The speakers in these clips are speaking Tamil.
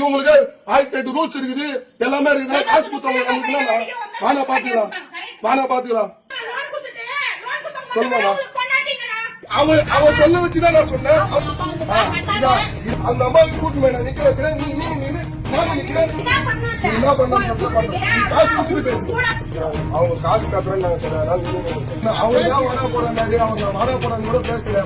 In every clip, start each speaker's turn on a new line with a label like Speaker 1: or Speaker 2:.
Speaker 1: இவங்களுக்கு ஆயிரத்தி எட்டு ரூல்ஸ் இருக்குது. எல்லாமே இருக்குது. காசு கொடுத்தவங்க வானா பாத்துக்கலாம் வானா பாத்துக்கலாம் சொல்லுமாமா அவன் அவன் சொல்ல வச்சுதான் நான் சொன்னேன். அந்த அம்மாவுக்கு கூட்டு போய் நிக்க வைக்கிறேன். நீ நீ நின்னு நான் நிக்கிறேன். நீ என்ன பண்ண காசு கொடுத்து பேசு. அவங்க காசு கட்டுறேன்னு நாங்க சொல்லுங்க. அவங்க ஏன் வர போறாங்க அவங்க வர போறாங்க கூட பேசல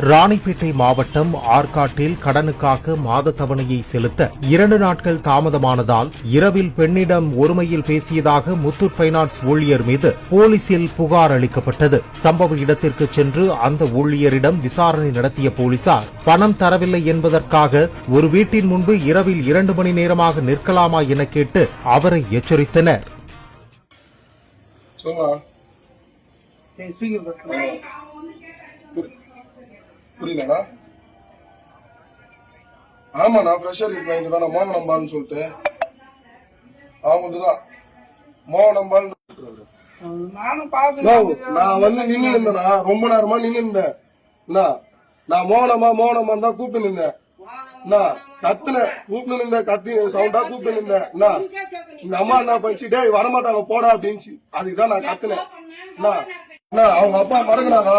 Speaker 2: ராணிப்பேட்டை மாவட்டம் ஆற்காட்டில் கடனுக்காக மாத தவணையை செலுத்த இரண்டு நாட்கள் தாமதமானதால் இரவில் பெண்ணிடம் ஒருமையில் பேசியதாக முத்தூட் பைனான்ஸ் ஊழியர் மீது போலீசில் புகார் அளிக்கப்பட்டது. சம்பவ இடத்திற்கு சென்று அந்த ஊழியரிடம் விசாரணை நடத்திய போலீசார் பணம் தரவில்லை என்பதற்காக ஒரு வீட்டின் முன்பு இரவில் இரண்டு மணி நேரமாக நிற்கலாமா என கேட்டு அவரை எச்சரித்தனர்.
Speaker 1: புரியலண்ணா ஆமாண்ணா ஃப்ரெஷர் கிளைண்ட் தான் மோகன் நம்பான்னு சொல்லிட்டு. அவங்க தான். மோகன்
Speaker 3: பாத்து
Speaker 1: நான் வந்து நின்னு இருந்தேனா ரொம்ப நேரமா நின்னு இருந்தேன் நான் மோகனமா மோகனமா தான் கூப்பிட்டு நின்றேன் என்ன, கத்துனேன் கூப்பிட்டு நின்றேன் கத்தி சவுண்டா கூப்பிட்டு நின்றேன் இந்த அம்மா என்ன பண்ணிச்சு? டேய் வரமாட்டாங்க போடா அப்படின்ச்சு அதுக்கு தான் நான் கத்துனேன். அவங்க அப்பா மறக்குனாங்க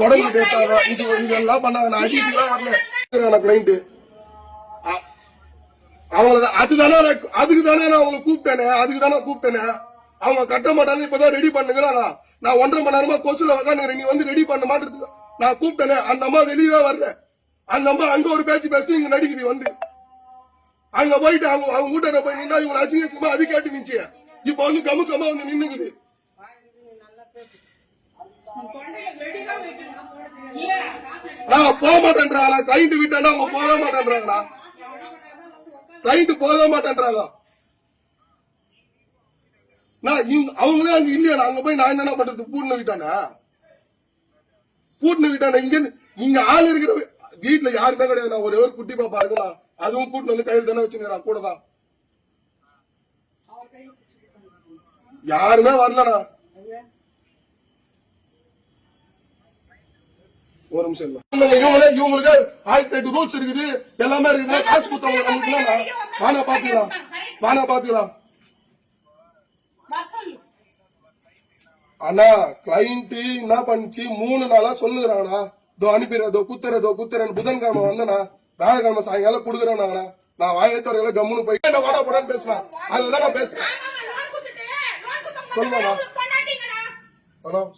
Speaker 1: தொடர்ந்து கேட்டாங்க. இது இதெல்லாம் பண்ணாங்க. நான் தான் வரல. கிளைண்ட் அவங்கள அதுதானே அதுக்கு தானே நான் அவங்களை கூப்பிட்டேனே அதுக்கு தானே கூப்பிட்டேனே. அவங்க கட்ட மாட்டாங்க இப்பதான் ரெடி பண்ணுங்கிறாங்க நான் ஒன்றரை மணி நேரமா கொசுல உட்காந்து நீ வந்து ரெடி பண்ண மாட்டேறது நான் கூப்பிட்டேனே. அந்த அம்மா வெளியவே வரல. அந்த அம்மா அங்க ஒரு பேச்சு பேசி இங்க நடிக்குது வந்து. அங்க போயிட்டு அவங்க அவங்க வீட்டை போய் நின்னா இவங்க அசிங்க அசிங்கமா அது கேட்டு நிச்சு இப்ப வந்து கமு கமா வந்து நின்னுக்குது. நான் போக மாட்டேன்றாங்களா கிளைண்ட் வீட்டாண்டா அவங்க போக மாட்டேன்றாங்களா கிளைண்ட் போக மாட்டேன்றாங்க நான் இவங்க அவங்களே அங்க இல்லையா அங்க போய் நான் என்ன பண்றது? பூட்டின விட்டானா பூட்டின விட்டானா இங்க இருந்து- இங்க ஆள் இருக்கிற வீட்டுல யாருமே கிடையாது நான் ஒரே ஒரு குட்டி பாப்பா இருக்குண்ணா அதுவும் கூட்டிட்டு வந்து கையில் தானே வச்சுக்கிறான் கூட தான் யாருமே வரலண்ணா ஒரு நிமிஷம் இல்ல. இவங்க- இவங்களே இவங்களுக்கு ஆயிரத்தி எட்டு ரூல்ஸ் இருக்குது. எல்லாமே இருக்குது. காசு கொடுத்தவங்க வானா பாத்துக்கலாம். வானா பாத்துக்கலாம். அண்ணா கிளைண்ட் என்ன பண்ணுச்சு? மூணு நாளா சொல்லுகிறாங்கண்ணா இதோ அனுப்பிடுறேன் இதோ குத்துறேன் புதன்கிழமை வந்தனா வியாழக்கிழமை சாயங்காலம் கொடுக்குறேன் நான் வாயத்தவரையில கம்முன்னு போய் என்ன வாடா போடான்னு பேசுவேன் அதுதான் நான் பேசுறேன். சொல்லுமாமா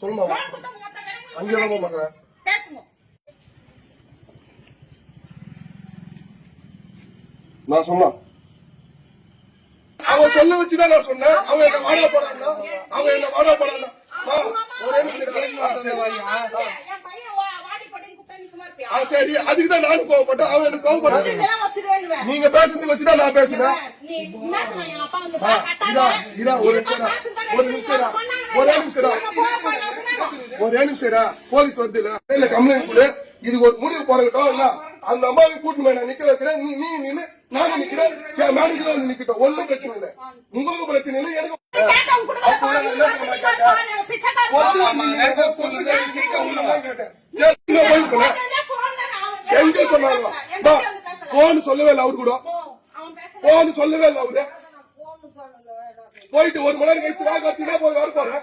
Speaker 1: சொல்லுமாமா அங்கேதான் பாக்குறேன். நான் சொன்னா? அவன் சொல்ல வச்சுதான் நான் சொன்னேன். அவன் என்ன வாடா போடான்னா அவன் என்ன வாடா. ஆ, சரி. ஆ, சரி. அதுக்கு தான் நானும் கோவப்பட்டேன். அவன் எனக்கு கோவப்பட்டான் நீங்க பேசுறதுக்கு வச்சுதான் நான் பேசுறேன் ஒரு நிமிஷம். ஒரு நிமிஷம். ஒரே நிமிஷம். ஒரே நிமிஷம். போலீஸ் வந்து இல்ல கம்ப்ளைண்ட் கொடு இது ஒரு முடிவு போறதுக்காக இல்ல? அந்த அம்மாவை கூட்டு நான் நிக்க வைக்கிறேன். நீ நீ நின்னு நானும் நிக்கிறேன். மேனேஜர் வந்து நிக்கட்டும். ஒண்ணும் பிரச்சனை இல்ல. உங்களுக்கு பிரச்சனை இல்ல எனக்கு எங்க சொன்னாங்க பா, போன்னு சொல்லவே இல்லை அவரு கூட. போன்னு சொல்லவே இல்லை அவரு. போயிட்டு ஒரு மணி நேரம் கழிச்சு வா கத்தினா போய் வர போறேன்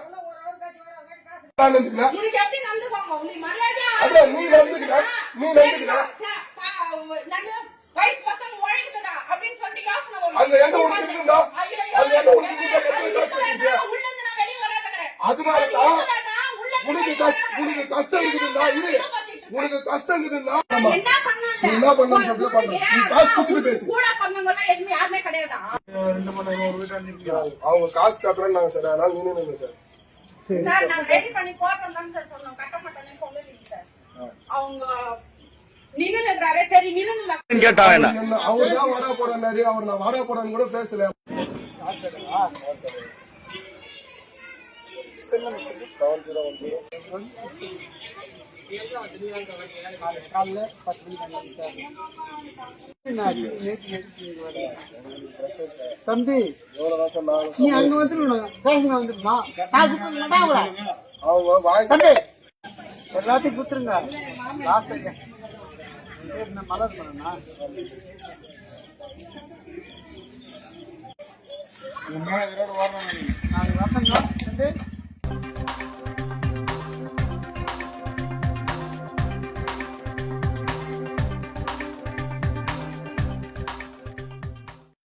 Speaker 1: அதான் நீ நடந்துக்கிற? நீ நடந்துக்கிற? அதுல என்ன உனக்கு இருக்குண்டா அதுல என்ன உனக்கு இருக்குண்டா அதனாலதான் உனக்கு உனக்கு கஷ்டம் இருக்குதுன்னா இது உனக்கு கஷ்டம் இருக்குதுன்னா ஆமா. என்ன பண்ணணும்னு சொல்லி பண்ணு. நீ காசு கொடுத்துட்டு பேசு.
Speaker 3: ரெண்டு மணி நேரம் ஒரு வீட்டை நிற்கிறோம்
Speaker 1: அவங்க காசு கட்டுறேன்னு நாங்க சார். அதனால நீங்க நில்லுங்க சார்?
Speaker 4: அவங்க நின்னுறாரு சரி நின்னு
Speaker 5: கேட்டான் என்ன?
Speaker 1: அவர் தான் வாடா அவர் நான் வாடா போடான்னு கூட பேசல. செவன் ஜீரோ ஒன் ஜீரோ
Speaker 3: காலைல பத்து மணிக்கு சார் தம்பி நீ அங்க வந்துருக்கணும் பேசுங்க வந்துருமா
Speaker 1: அவங்க
Speaker 3: தம்பி எல்லாத்தையும் கொடுத்துருங்க. லாஸ்ட் மலர் பண்ணா
Speaker 5: உன் மேல இதோட